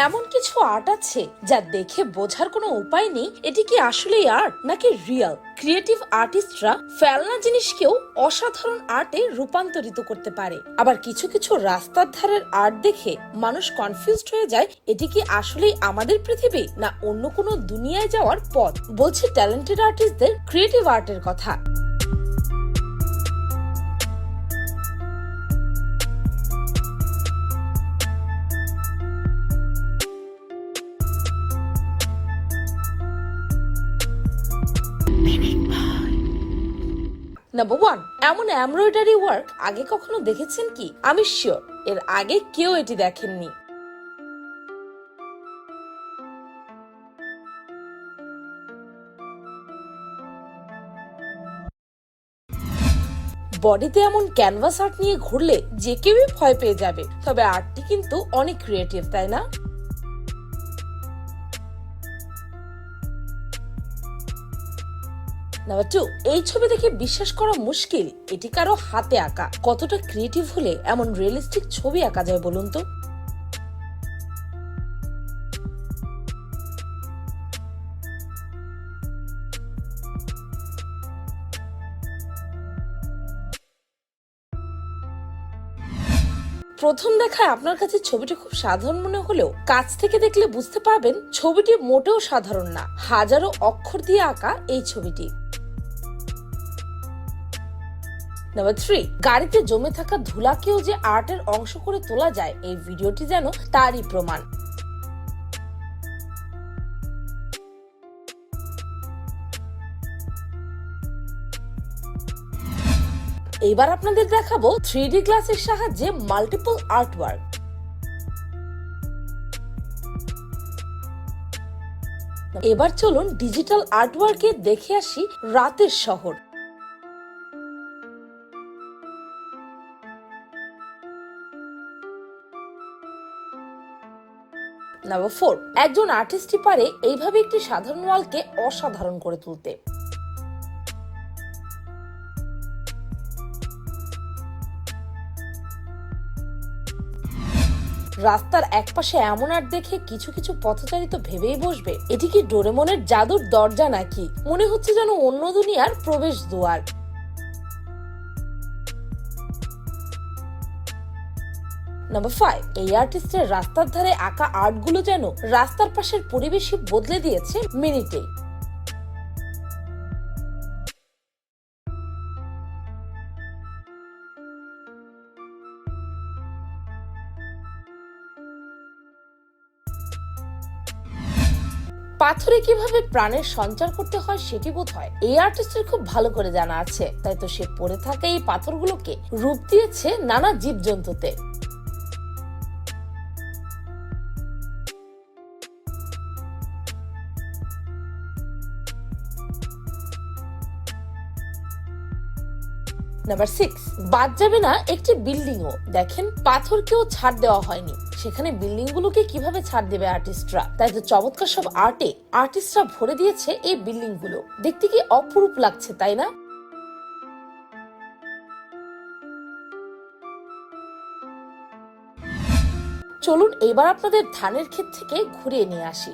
এমন কিছু আর্ট আছে যা দেখে বোঝার কোনো উপায় নেই? এটি কি আসলেই আর্ট নাকি রিয়াল ক্রিয়েটিভ আর্টিস্টরা ফেলনা জিনিসকেও অসাধারণ আর্টে রূপান্তরিত করতে পারে। আবার কিছু কিছু রাস্তার ধারের আর্ট দেখে মানুষ কনফিউজড হয়ে যায়, এটি কি আসলেই আমাদের পৃথিবী না অন্য কোনো দুনিয়ায় যাওয়ার পথ? বলছি ট্যালেন্টেড আর্টিস্টদের ক্রিয়েটিভ আর্টের কথা। নাম্বার ওয়ান এমন এমব্রয়ডারি ওয়ার্ক আগে কখনো দেখেছেন কি? আমি শিওর এর আগে কেউ এটি দেখেননি। বডিতে এমন ক্যানভাস আর্ট নিয়ে ঘুরলে যে কেউই ভয় পেয়ে যাবে, তবে আর্টটি কিন্তু অনেক ক্রিয়েটিভ তাই না? নাম্বার টু এই ছবি দেখে বিশ্বাস করা মুশকিল। এটি কারও হাতে আঁকা। কতটা ক্রিয়েটিভ হলে এমন রিয়েলিস্টিক ছবি আঁকা যায় বলুন তো? প্রথম দেখায় আপনার কাছে ছবিটি খুব সাধারণ মনে হলেও কাছ থেকে দেখলে বুঝতে পারবেন ছবিটি মোটেও সাধারণ না। হাজারো অক্ষর দিয়ে আঁকা এই ছবিটি। নাম্বার থ্রি গাড়িতে জমে থাকা ধুলাকেও যে আর্টের অংশ করে তোলা যায়, এই ভিডিওটি যেন তারই প্রমাণ। এবার আপনাদের দেখাবো থ্রি ডি গ্লাসের সাহায্যে মাল্টিপল আর্ট ওয়ার্ক এবার চলুন ডিজিটাল আর্টওয়ার্কে দেখে আসি রাতের শহর। নাম্বার ফোর একজন আর্টিস্টই পারে এইভাবে একটি সাধারণ ওয়ালকে অসাধারণ করে তুলতে। রাস্তার একপাশে এমন আর্ট দেখে কিছু কিছু পথচারী তো ভেবেই বসবে, এটি কি ডোরেমনের জাদুর দরজা নাকি? মনে হচ্ছে যেন অন্য দুনিয়ার প্রবেশ দুয়ার নাম্বার ফাইভ এই আর্টিস্টের রাস্তার ধারে আঁকা আর্টগুলো যেন রাস্তার পাশের পরিবেশই বদলে দিয়েছে মিনিটেই পাথরে কীভাবে প্রাণের সঞ্চার করতে হয় সেটি বোধ হয় এই আর্টিস্টের খুব ভালো করে জানা আছে। তাই তো সে পড়ে থাকা এই পাথরগুলোকে রূপ দিয়েছে নানা জীবজন্তুতে। নাম্বার সিক্স বাদ যাবে না একটি বিল্ডিং ও দেখেন, পাথরকেও ছাড় দেওয়া হয়নি। সেখানে বিল্ডিং গুলোকে কীভাবে ছাড় দেবে আর্টিস্টরা তাই তো চমৎকার সব আর্টে আর্টিস্টরা ভরে দিয়েছে এই বিল্ডিংগুলো দেখতে কি অপরূপ লাগছে, তাই না? চলুন, এবার আপনাদের ধানের ক্ষেত থেকে ঘুরিয়ে নিয়ে আসি।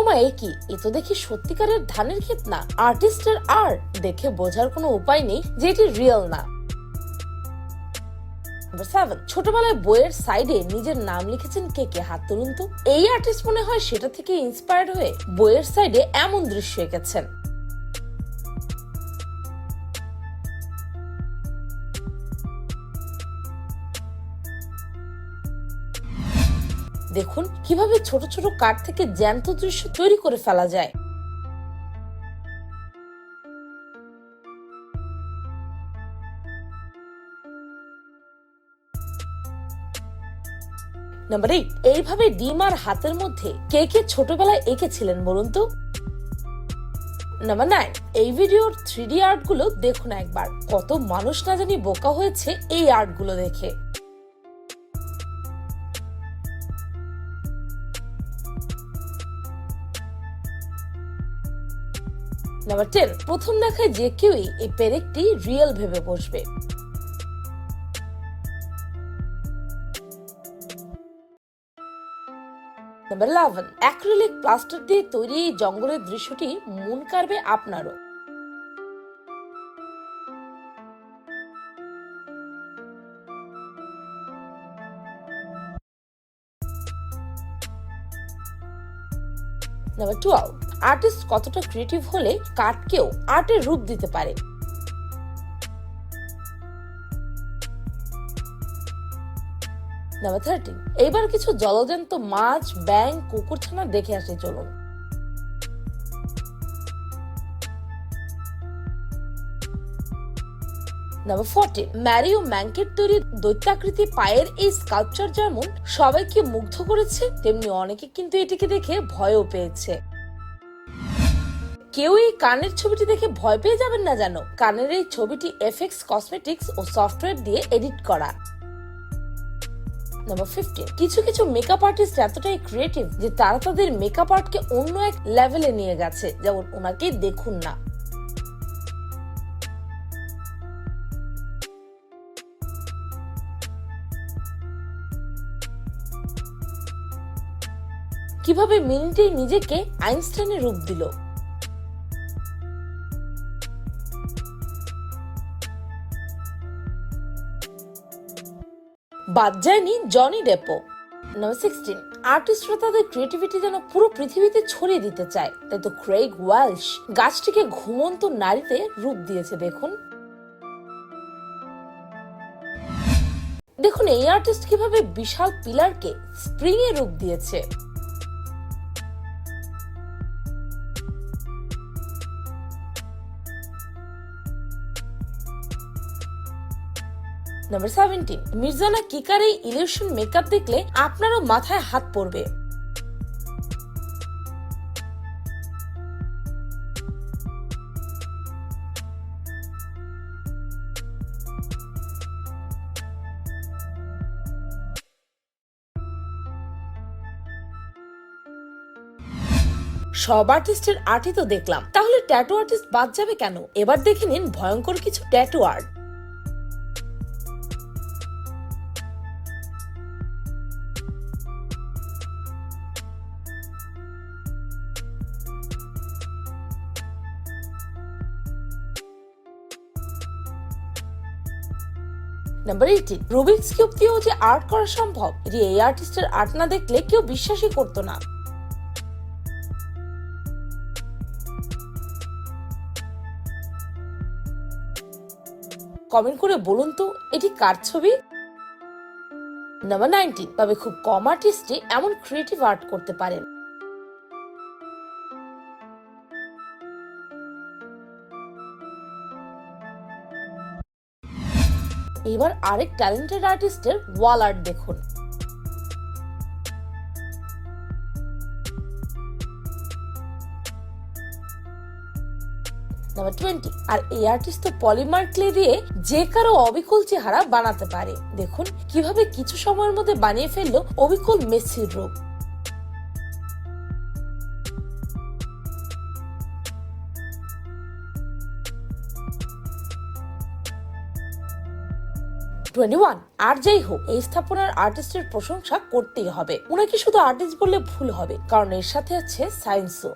ওমা এ এ তো দেখি সত্যিকারের ধানের ক্ষেত না? আর্টিস্টের আর্ট দেখে বোঝার কোনো উপায় নেই যে এটি রিয়েল না। ছোটবেলায় বইয়ের সাইডে নিজের নাম লিখেছেন কে কে? হাত তুলুন তো। এই আর্টিস্ট মনে হয় সেটা থেকে ইন্সপায়ার্ড হয়ে বইয়ের সাইডে এমন দৃশ্য এঁকেছেন। দেখুন কীভাবে ছোট ছোট কাঠ থেকে জ্যান্ত দৃশ্য তৈরি করে ফেলা যায়। নাম্বার এইট এইভাবে ডিম আর হাতের মধ্যে কে কে ছোটবেলায় এঁকেছিলেন বলুন তো? নাম্বার নাইন এই ভিডিওর থ্রি ডি আর্টগুলো দেখুন একবার। কত মানুষ না জানি বোকা হয়েছে এই আর্টগুলো দেখে। নাম্বার টেন প্রথম দেখায় যে কেউই এই পেরেকটি রিয়েল ভেবে বসবে। নাম্বার ইলেভেন অ্যাক্রিলিক প্লাস্টার দিয়ে তৈরি এই জঙ্গলের দৃশ্যটি মন কাড়বে আপনারও। নাম্বার টুয়েলভ আর্টিস্ট কতটা ক্রিয়েটিভ হলে কাঠকেও আর্টের রূপ দিতে পারে? নাম্বার থার্টিন এইবার কিছু জলজান্ত মাছ ব্যাং কুকুরছানা দেখে আসে, চলুন। নাম্বার ফোরটিন ম্যারিও ম্যাঙ্কের তৈরি দৈত্যাকৃতি পায়ের এই স্কাল্পচার যেমন সবাইকে মুগ্ধ করেছে, তেমনি অনেকে কিন্তু এটিকে দেখে ভয়ও পেয়েছে। কেউ এই কানের ছবিটি দেখে ভয় পেয়ে যাবেন না জানো কানের এই ছবিটি এফএক্স কসমেটিক্স ও সফটওয়্যার দিয়ে এডিট করা। নাম্বার ফিফটিন কিছু কিছু মেকআপ আর্টিস্ট এতটাই ক্রিয়েটিভ যে তারা তাদের মেকআপ আর্টকে অন্য এক লেভেলে নিয়ে গেছে, যেমন ওনাকেই দেখুন না। কীভাবে মিনিটেই নিজেকে আইনস্টাইনের রূপ দিল? বাদ যায়নি জনি ডেপো। সিক্সটিন আর্টিস্টরা তাদের ক্রিয়েটিভিটি যেন পুরো পৃথিবীতে ছড়িয়ে দিতে চায়। তাই তো ক্রেগ ওয়েলশ গাছটিকে ঘুমন্ত নারীতে রূপ দিয়েছে, দেখুন। দেখুন, এই আর্টিস্ট কীভাবে বিশাল পিলারকে স্প্রিং এ রূপ দিয়েছে। নাম্বার সেভেন্টিন মির্জানা কিকার এই ইলিউশন মেকআপ দেখলে আপনারও মাথায় হাত পড়বে। সব আর্টিস্টের আর্টই তো দেখলাম। তাহলে ট্যাটু আর্টিস্ট বাদ যাবে কেন? এবার দেখে নিন ভয়ঙ্কর কিছু tattoo art number eighteen Rubik's cube দিয়েও যে আর্ট করা সম্ভব, এটি এই আর্টিস্টের আর্ট না দেখলে কেউ বিশ্বাসই করতো না। কমেন্ট করে বলুন তো, এটি কার ছবি? নাম্বার নাইনটিন তবে খুব কম আর্টিস্টই এমন ক্রিয়েটিভ আর্ট করতে পারেন। এবার আরেক ট্যালেন্টেড আর্টিস্টের ওয়াল আর্ট দেখুন। নাম্বার টোয়েন্টি আর এই আর্টিস্ট তো পলিমার ক্লে দিয়ে যে কারও অবিকল চেহারা বানাতে পারে। দেখুন, কীভাবে কিছু সময়ের মধ্যে বানিয়ে ফেলল অবিকল মেসির রূপ। টোয়েন্টি ওয়ান আর যাই হোক, এই স্থাপনার আর্টিস্টের প্রশংসা করতেই হবে। উনাকে শুধু আর্টিস্ট বললে ভুল হবে, কারণ এর সাথে আছে সায়েন্সও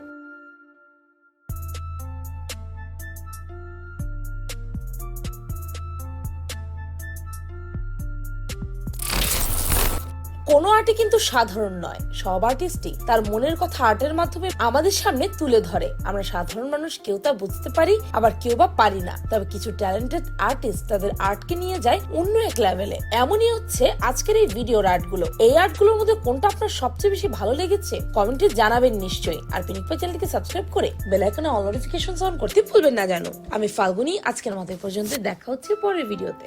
কোনো আর্টই কিন্তু সাধারণ নয়। সব আর্টিস্টই তার মনের কথা আর্টের মাধ্যমে আমাদের সামনে তুলে ধরে। আমরা সাধারণ মানুষ, কেউ তা বুঝতে পারি, আবার কেউ বা পারি না। তবে কিছু ট্যালেন্টেড আর্টিস্ট তাদের আর্টকে নিয়ে যায় অন্য এক লেভেলে এমনই হচ্ছে আজকের এই ভিডিওর আর্টগুলো। এই আর্টগুলোর মধ্যে কোনটা আপনার সবচেয়ে বেশি ভালো লেগেছে? কমেন্টে জানাবেন নিশ্চয়ই। আর পিনিক পাই চ্যানেলকে সাবস্ক্রাইব করে বেল আইকনে অল নোটিফিকেশন অন করতে ভুলবেন না জানো। আমি ফাল্গুনি, আজকের মতো পর্যন্ত দেখা হচ্ছে পরের ভিডিওতে